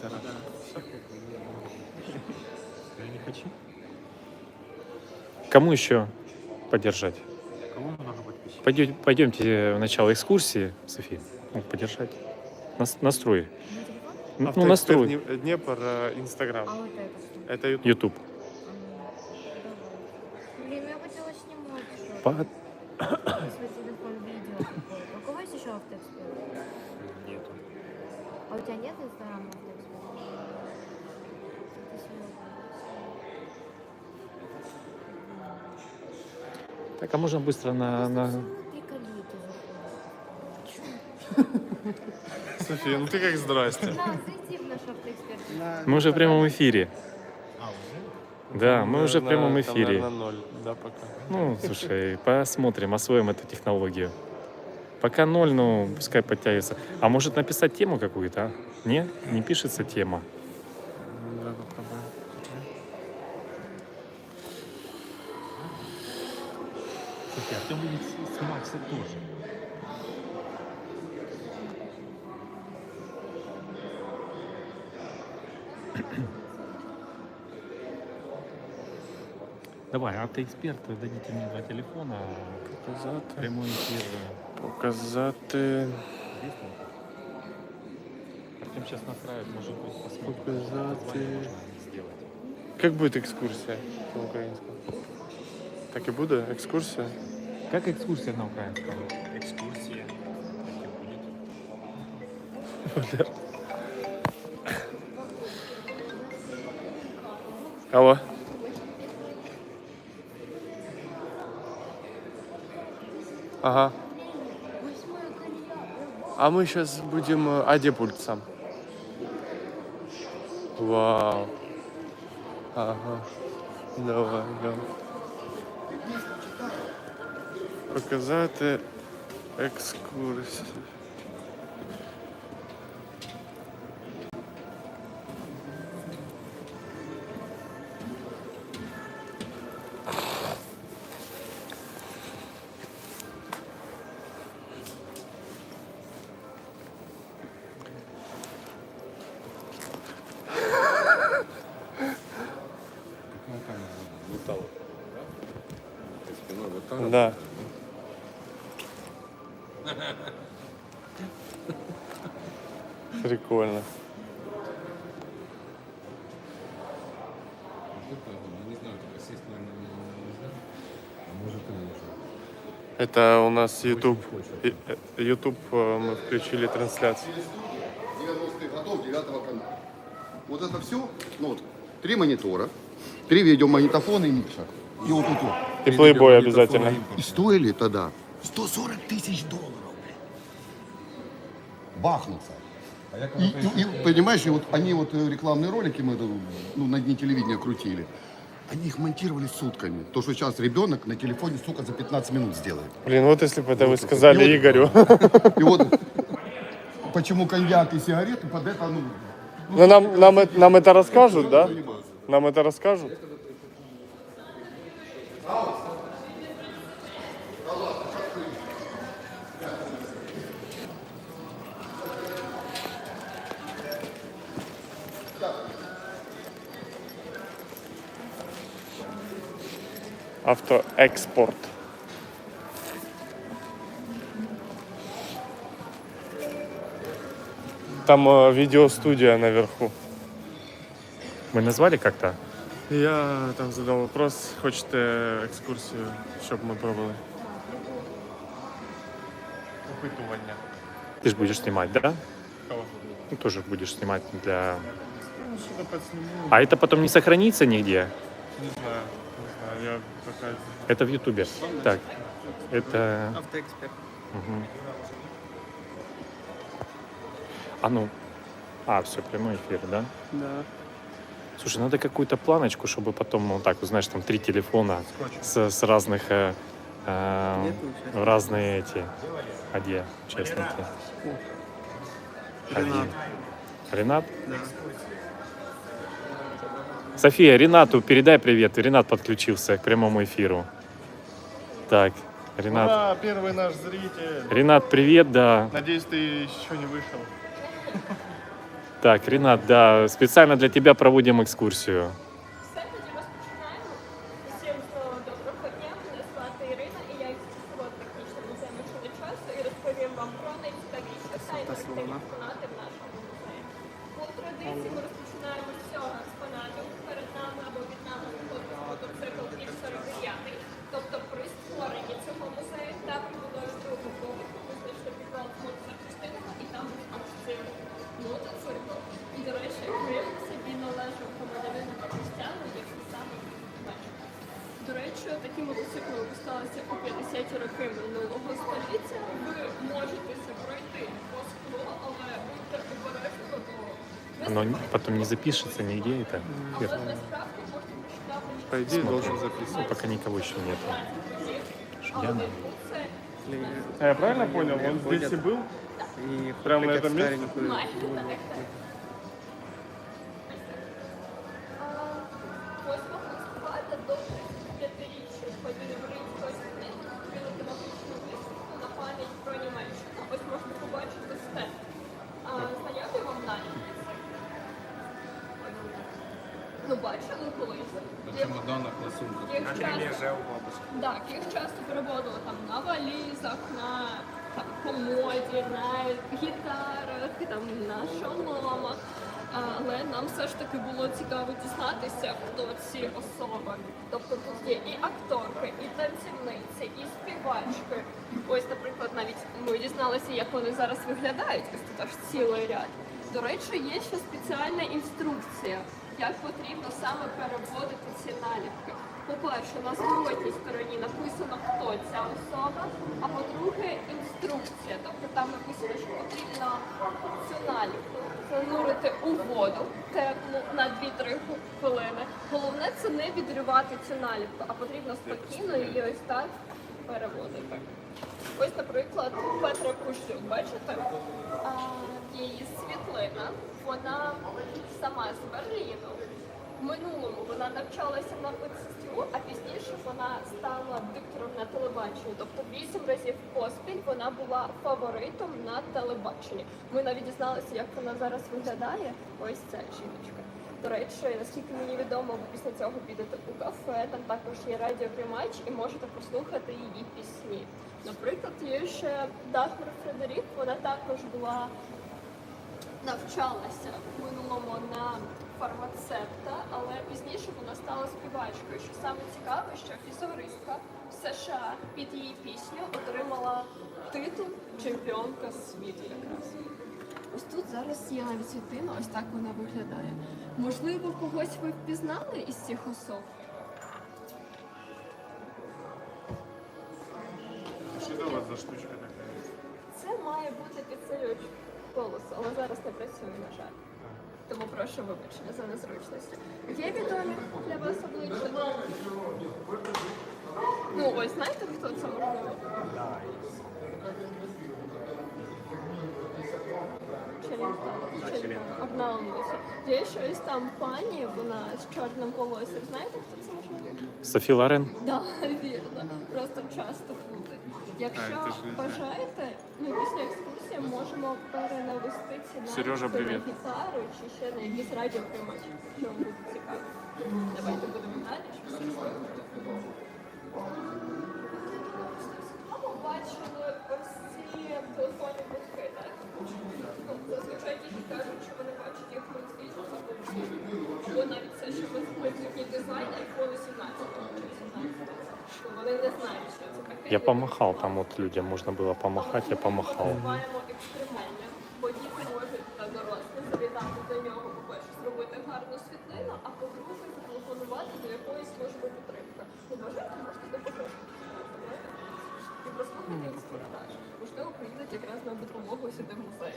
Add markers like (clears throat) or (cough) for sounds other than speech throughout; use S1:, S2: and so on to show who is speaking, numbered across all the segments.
S1: Пантера.
S2: Я не хочу.
S3: Кому еще поддержать?
S2: Кому много подписчиков?
S3: Пойдем, пойдемте в начало экскурсии, София. Ну, поддержать. Нас, настрой. Ну,
S1: Автоэксперт
S3: настрой.
S1: Дне- Днепр, Инстаграм.
S4: А вот это?
S1: Это ютуб.
S3: YouTube.
S4: Блин, ну я хотела снимать.
S3: По-
S4: Свой телефон видео какое-то. У кого есть еще автоэксперт?
S2: Нету.
S4: А у тебя нет инстаграма автоэксперта? Ты серьезно?
S3: Так, а можно быстро на... На... (laughs)
S1: София, ну ты как здрасте.
S3: Мы уже в прямом эфире.
S2: А, уже?
S3: Да, мы уже в прямом эфире. Ну, слушай, посмотрим, освоим эту технологию. Пока ноль, ну, пускай подтягивается. А может написать тему какую-то, а? Не? Не пишется тема.
S2: Кто будет с- сниматься тоже? (clears throat) Давай, а ты эксперт, дадите мне два телефона,
S1: Показати.
S2: прямой эфир.
S1: Показати.
S2: Артем сейчас настраивает, может быть, посмотрим.
S1: Показати. Как будет экскурсия по украинскому? Так и буде экскурсия?
S2: Как экскурсия на украинском? Экскурсия.
S1: Алло. Ага. А мы сейчас будем... э, А где пульт сам? Вау. Ага. Давай, давай. Показати екскурсію. (laughs) Прикольно. Это у нас YouTube. Э, YouTube э, мы включили трансляцию.
S5: 90-х годов 9 канала. Вот это все, ну вот, три монитора, три видеомагнитофона и микшер. И вот тут вот.
S1: И плейбой обязательно.
S5: И стоили тогда 140 тысяч долларов. Бахнуться. И, и- и, понимаешь, и вот они вот э, рекламные ролики мы ну, на дне телевидения крутили. Они их монтировали сутками. То, что сейчас ребенок на телефоне, сука, за 15 минут сделает.
S1: Блин, вот если бы это вы сказали
S5: И вот-
S1: Игорю. (laughs)
S5: И вот почему коньяк и сигареты под это, ну,
S1: Ну нам, нам, э- нам это расскажут, да? Нам это расскажут? Автоэкспорт. Там э, видеостудия наверху.
S3: Мы назвали как-то?
S1: Я там задав вопрос, хочете екскурсію, щоб ми пробували? Опитування.
S3: Ты же будешь снимать, да?
S1: Кого?
S3: Ну, тоже будешь снимать для...
S1: Ну, що-то підсніму.
S3: А это потом не сохранится нигде?
S1: Не знаю, не знаю, я пока...
S3: Это в Ютубе. Так, это...
S6: Автоэксперт.
S3: Мгм. А ну... А, все, прямой эфир, да?
S6: Да.
S3: Слушай, надо какую-то планочку, чтобы потом, ну так, знаешь, там три телефона с, с разных... э, э, разные эти... Где участники? Где?
S6: Ренат.
S3: Ренат?
S6: Да.
S3: София, Ренату передай привет. Ренат подключился к прямому эфиру. Так, Ренат.
S1: Ура, первый наш зритель.
S3: Ренат, привет, да.
S1: Надеюсь, ты еще не вышел.
S3: Так, Ренат, да, специально для тебя проводим экскурсию.
S6: 50-ті роки минулого століття. Ви можете це пройти по склу, але будьте обережні, бо ви
S3: Оно не- потом не запишется нигде это.
S6: але насправді можете прочитати, що
S1: По идее,
S3: Смотрим.
S1: должен
S3: Ну,
S1: записывать.
S3: пока никого еще нет.
S6: але
S3: Яна.
S6: це
S1: А я правильно понял? Он здесь и был?
S7: И
S1: Прямо на
S7: как
S1: этом месте?
S6: Їх часто, так, їх часто переводили там на валізах, на там, комоді, на гітарах, там, на шоломах. Але нам все ж таки було цікаво дізнатися, хто ці особи. Тобто тут є і акторки, і танцівниці, і співачки. Ось, наприклад, навіть ми дізналися, як вони зараз виглядають. Ось тут аж цілий ряд. До речі, є ще спеціальна інструкція, як потрібно саме переводити ці наліпки. По-перше, на зворотній стороні написано, хто ця особа, а по-друге, інструкція. Тобто там написано, що потрібно наліпку занурити у воду теплу на 2-3 хвилини. Головне це не відривати цю наліпку, а потрібно спокійно її ось так переводити. Ось, наприклад, Петра Кущук, бачите? А, її світлина, вона сама з Берліну. В минулому вона навчалася на медсестру, а пізніше вона стала диктором на телебаченні. Тобто вісім разів поспіль вона була фаворитом на телебаченні. Ми навіть дізналися, як вона зараз виглядає. Ось ця жіночка. До речі, наскільки мені відомо, ви після цього підете у кафе, там також є радіоприймач і можете послухати її пісні. Наприклад, є ще Дагмар Фредерік, вона також була навчалася в минулому на фармацевта, але пізніше вона стала співачкою. Що саме цікаве, що фізористка в США під її пісню отримала титул чемпіонка світу якраз. Ось тут зараз є навіть світлина, ось так вона виглядає. Можливо, когось ви впізнали із цих особ?
S1: Вас за штучка такая?
S6: Це має бути підсилювач голосу, але зараз не працює, на жаль. Тому прошу вибачення за незручності. Є відомі для вас обличчя? Ну, ось знаєте, хто це можливо? Черенко. Обналилася. Є щось там пані, вона з чорним волоссям. Знаєте, хто це можливо?
S3: Софи Лорен?
S6: Да, вірно. Просто часто. Якщо
S1: ж
S6: бажаєте, ми після екскурсії можемо перенавести ці
S1: Сережа,
S6: на
S1: привіт.
S6: гітару чи ще на якісь радіоприймач, якщо вам буде цікаво. Давайте будемо далі, щоб все було. Ми бачили ось ці телефонні будки, так? Ну, Зазвичай діти кажуть, що вони бачать їх світло, або навіть це, що майбутній дизайн iPhone 17 чи 18. Ну, Вони не знають, що це таке.
S3: Я помахал там вот людям, можно было помахать, я помахал.
S6: Ми називаємо екстремальним, бо діти можуть та дорослі завітати до нього, по-перше, зробити гарну світлину, а по-друге, зателефонувати до якоїсь служби підтримки. Ви бажаєте, можете допомогти. І прослухати інструктаж. Можливо, приїдуть якраз на допомогу сюди в музей.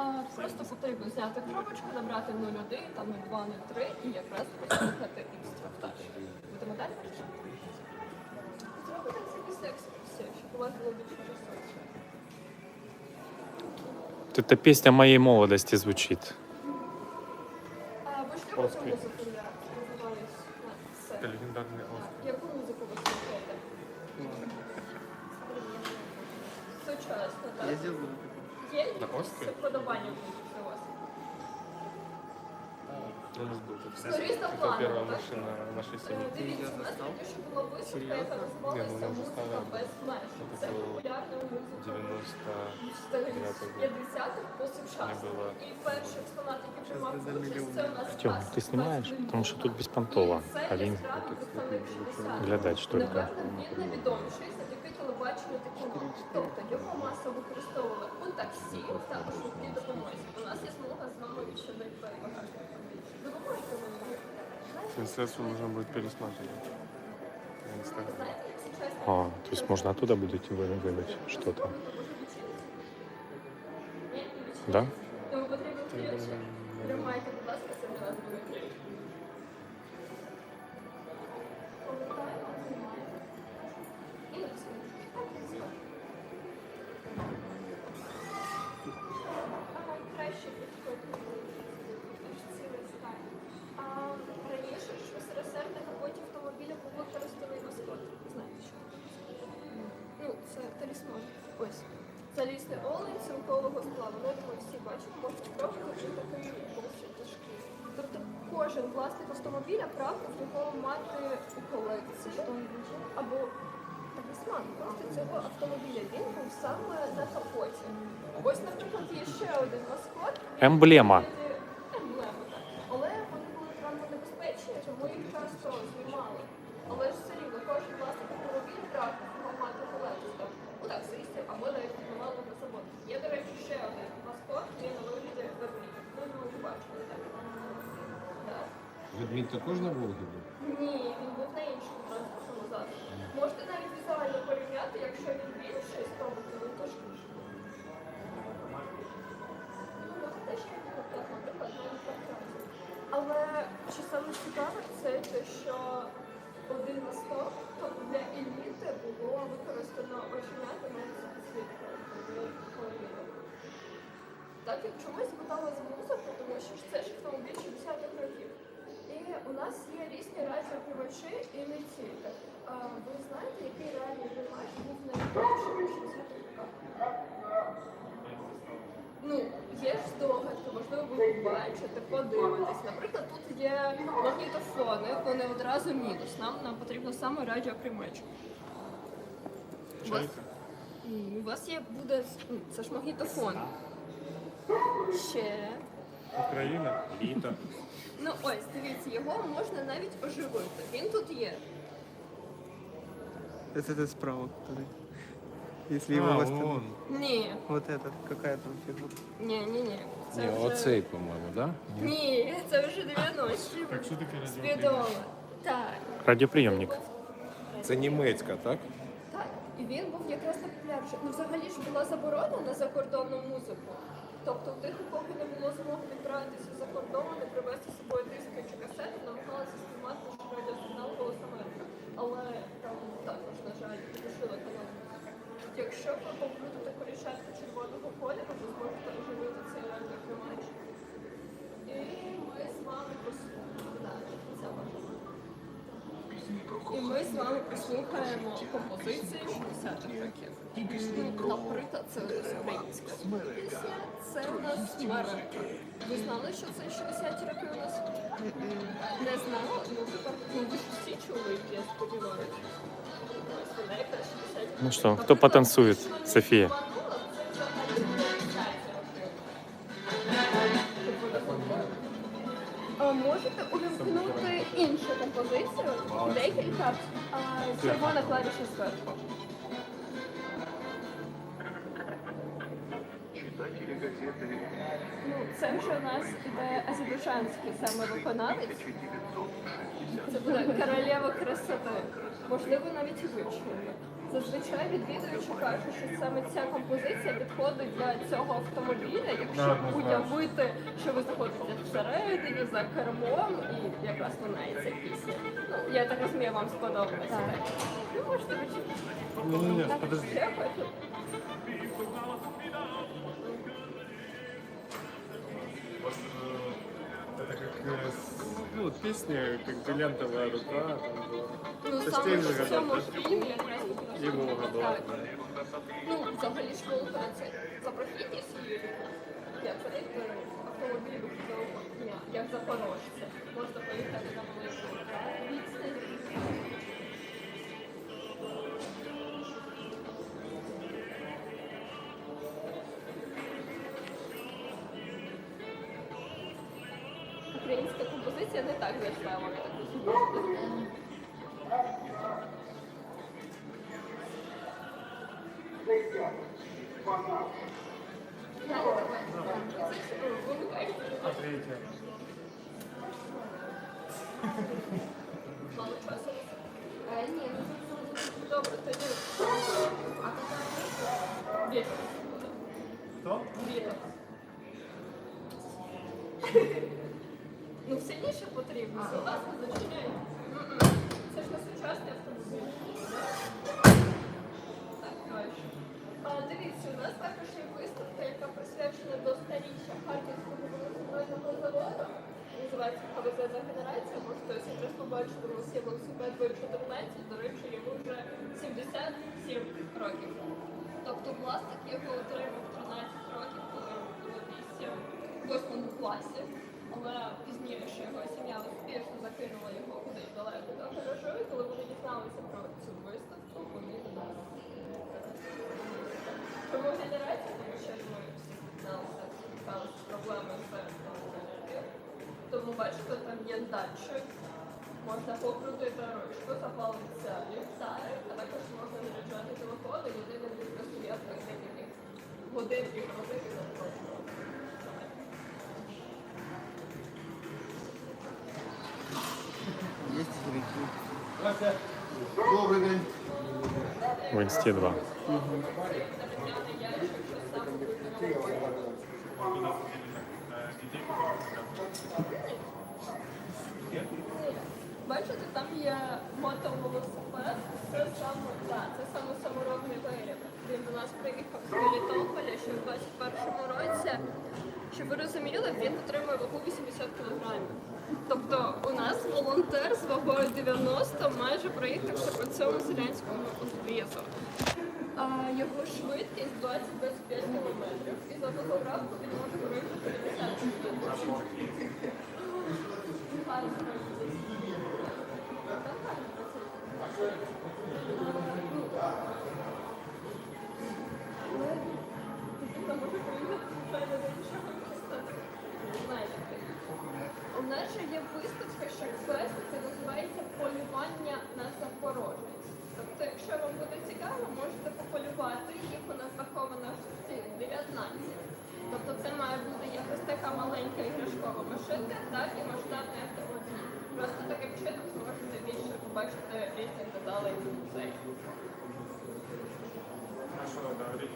S6: А, просто потрібно зняти коробочку, набрати 01, там 02, 03 і якраз прослухати інструктаж. Будемо далі? часу.
S3: Это песня моей молодости звучит.
S6: А ви ж любите музику я називаюсь на це?
S1: Это легендарный Оскар.
S6: Яку музику ви слухаєте? Сучасно, так?
S7: Ездил бы.
S6: Є
S1: На
S6: якісь
S1: Оскар?
S6: вподобання музики у вас?
S1: Должен был.
S6: Скоріше
S1: Это
S6: планом,
S1: первая
S6: так?
S1: машина нашей
S6: Е,
S1: семьи.
S6: Дивіться, у нас раніше була виставка, яка
S1: Ні, ну,
S6: називалася
S1: вона вже
S6: «Музика
S1: стала
S6: без меж». Це
S1: було
S6: популярна музика
S1: 90
S6: 50-х по США.
S1: Не було.
S6: І перший експонат, який вже мав участь, це у нас
S3: Артем,
S6: клас
S3: ты снимаешь?
S6: 20
S3: Потому что тут беспонтово.
S6: І це
S3: А він
S6: яскравий представник 60-х.
S3: глядач только.
S6: Напевно, він найвідоміший завдяки телебаченню таким. Тобто його масово використовували у таксі та у швидкій допомозі. У нас є змога з вами відчинити багажник. Нужно
S1: Трансляцию можно будет пересматривать. на
S3: А, то есть можно оттуда будет вы- выбрать что-то. Да?
S6: Тому Ну, я всі бачимо, кожен спробувати вже такий досить тяжкий. Тобто кожен власник автомобіля прагнув його мати у колекції або талісман просто цього автомобіля. Він був саме на капоті. Ось, наприклад, є ще один маскот.
S3: Емблема,
S6: використано оченята підсвітку. Так як чомусь з музику, тому що це ж автомобіль 60-х років. І у нас є різні радіоприймачі і не тільки. Ви знаєте, який радіоприймач був найбільший у 60-х роках? Ну, є ж здогадки, можливо, ви побачите, подивитесь. Наприклад, тут є магнітофони, вони одразу мінус. Нам, нам потрібно саме радіоприймач. У вас, М, у вас є буде ну, це ж магнітофон. Ще.
S1: Украина.
S2: Літо.
S6: Ну ось, дивіться, його можна навіть оживити. Він тут є.
S8: Это этот справа, который. Если его
S1: А,
S8: восстановить.
S1: он.
S6: Ні,
S8: Вот этот, какая там фигура.
S6: ні, ні, ні. Це
S7: Ні,
S6: вже...
S7: оцей, по-моєму, да?
S6: Ні, це вже 90-ті.
S1: Так что таке
S6: Свідомо. Так.
S3: Радиоприемник.
S6: Він був-
S7: Це німецька, так?
S6: І він був якраз найпопулярніший. Ну, взагалі ж була заборона на закордонну музику. Тобто у тих, у кого не було змоги відправитися за кордон, не привезти з собою диски чи касети, намагалися знімати наш радіосигнал «Голос Америка». Але там також, на жаль, лишили канал. Якщо ви побудете колішетку червоного кольору, ви зможете оживити цей радіоприймач. І ми з вами послухаємо. Це важливо. І ми з вами послухаємо композиції 60-х років. Наприклад, це українська пісня. Це у нас Марека. Ви знали, що це 60-ті роки у нас? Не знала? Ну, тепер ну, ви всі чули, я сподіваюся. Ось вона якраз 60-ті
S3: Ну что, кто потанцует? София.
S6: Декілька а, червона клавіша зверху. Ну, це вже у нас іде азербайджанський саме виконавець. Це буде королева красоти. Можливо, навіть і. Зазвичай відвідувачі кажуть, що саме ця композиція підходить для цього автомобіля, якщо уявити, що ви знаходитеся всередині за кермом, і якраз вона і ця пісня. Ну, я так розумію, вам сподобається. Так. Ви можете почути.
S1: Не-не-не,
S6: Так,
S1: подожди.
S6: ще хочу.
S1: Это как э, с- ну, песня, как бриллиантовая рука. Там было.
S6: Ну,
S1: це ж ти
S6: вже
S1: гадав.
S6: фільмі якраз
S1: І
S6: Ну, взагалі школа це за профітність як запорожця. Можна поїхати на велику відстань. Українська композиція не так зайшла, вона так Мало часу?
S4: Нет,
S6: Добре, тоді.
S4: а какая
S6: Вітер. Хто? Вітер. Ну, сильніше потрібно. Согласно зачиняй. М-м. Це ж не сучасний автомобіль. Так. А, дивіться, у нас також є виставка, яка присвячена до сторіччя Харківського. Називається ХВЗ генерація. Можете ось якраз побачити, у нас є велосипед В14, до речі, йому вже 77 років. Тобто власник його отримав 13 років, коли було 8 в 8 класі. Але пізніше його сім'я успішно закинула його кудись далеко до гаражу, коли вони дізналися про цю виставку, вони є датчик, можна покрутити ручку, запалиться ліхтарик, а також можна заряджати телефон, і людина буде просто як декілька годин і годин і запрошувати.
S5: Добрий день.
S3: В инсте 2.
S6: Бачите, там є мотовелосипед, це саме, да, це саме саморобний виріб. Він до нас приїхав з Мелітополя ще в 21-му році. Щоб ви розуміли, він отримує вагу 80 кілограмів. Тобто у нас волонтер з вагою 90 майже проїхався по цьому селянському. А його швидкість 20-25 кілометрів. І за фотографку він може проїхати 50 кілометрів. Гарно працює. Так, гарно працює. Але Тобто може приїхати звичайно до іншого міста. Знаєте, у нас же є виставка ще квест, яка називається полювання на запорожець. Тобто, якщо вам буде цікаво, можете пополювати. Їх у нас заховано аж 19. Тобто це має бути якось така маленька іграшкова машинка, так і масштабний автомобіль. Просто таким чином зможете більше побачити різних деталей в музеї. Їх сфотографувати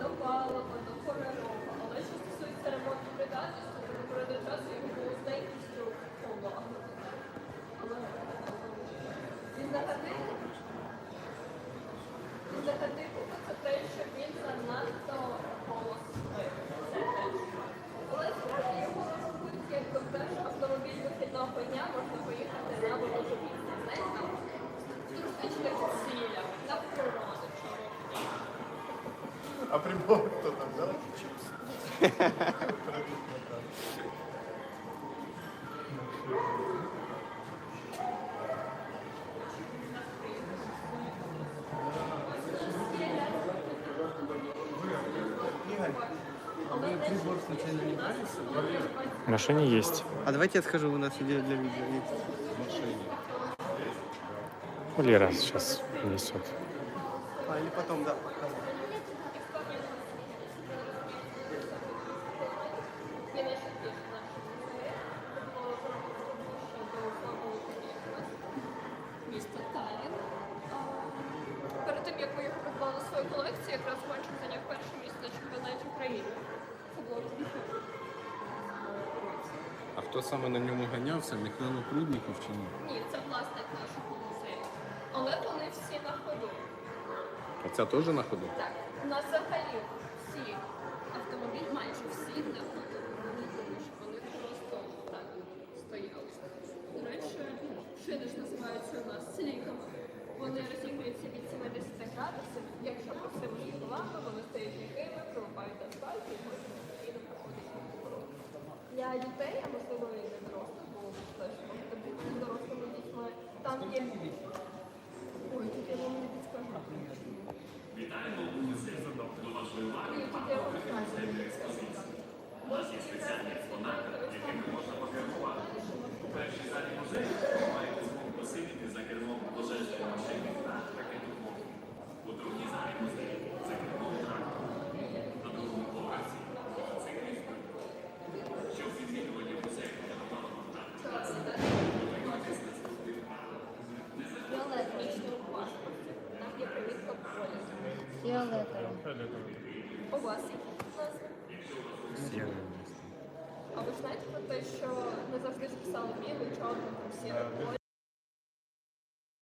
S6: 都光 В
S3: машине есть.
S8: А давайте я схожу, у нас идея для видео есть.
S3: Валера сейчас несет.
S8: А, или потом, да, показывай.
S7: Хто саме на ньому ганявся, Михайло Прудніков чи ні?
S6: Ні, це власник нашого музею. Але вони всі на ходу.
S7: А ця теж на ходу?
S6: Так, у нас взагалі всі автомобілі, майже всі на ходу. Що вони просто так стояли. До речі, шини ж називаються у нас сліками. Вони розігрюються від 70 градусів. Якщо просимо слідувати, вони стають м'якими, прилипають до асфальту і потім спокійно проходять по дорогу. Для дітей, а можливо і для дорослих, бо теж можете бути з дорослими дітьми. Там є. Ой, тут я вам не підскажу. Вітаємо у музеї до вашої уваги. Не підскажу. Можна спеціальні експонати, якими можна покерувати. У першій залі музею ви маєте змогу посидіти за кермом пожежної машини та ракетоплаву. У другій залі музею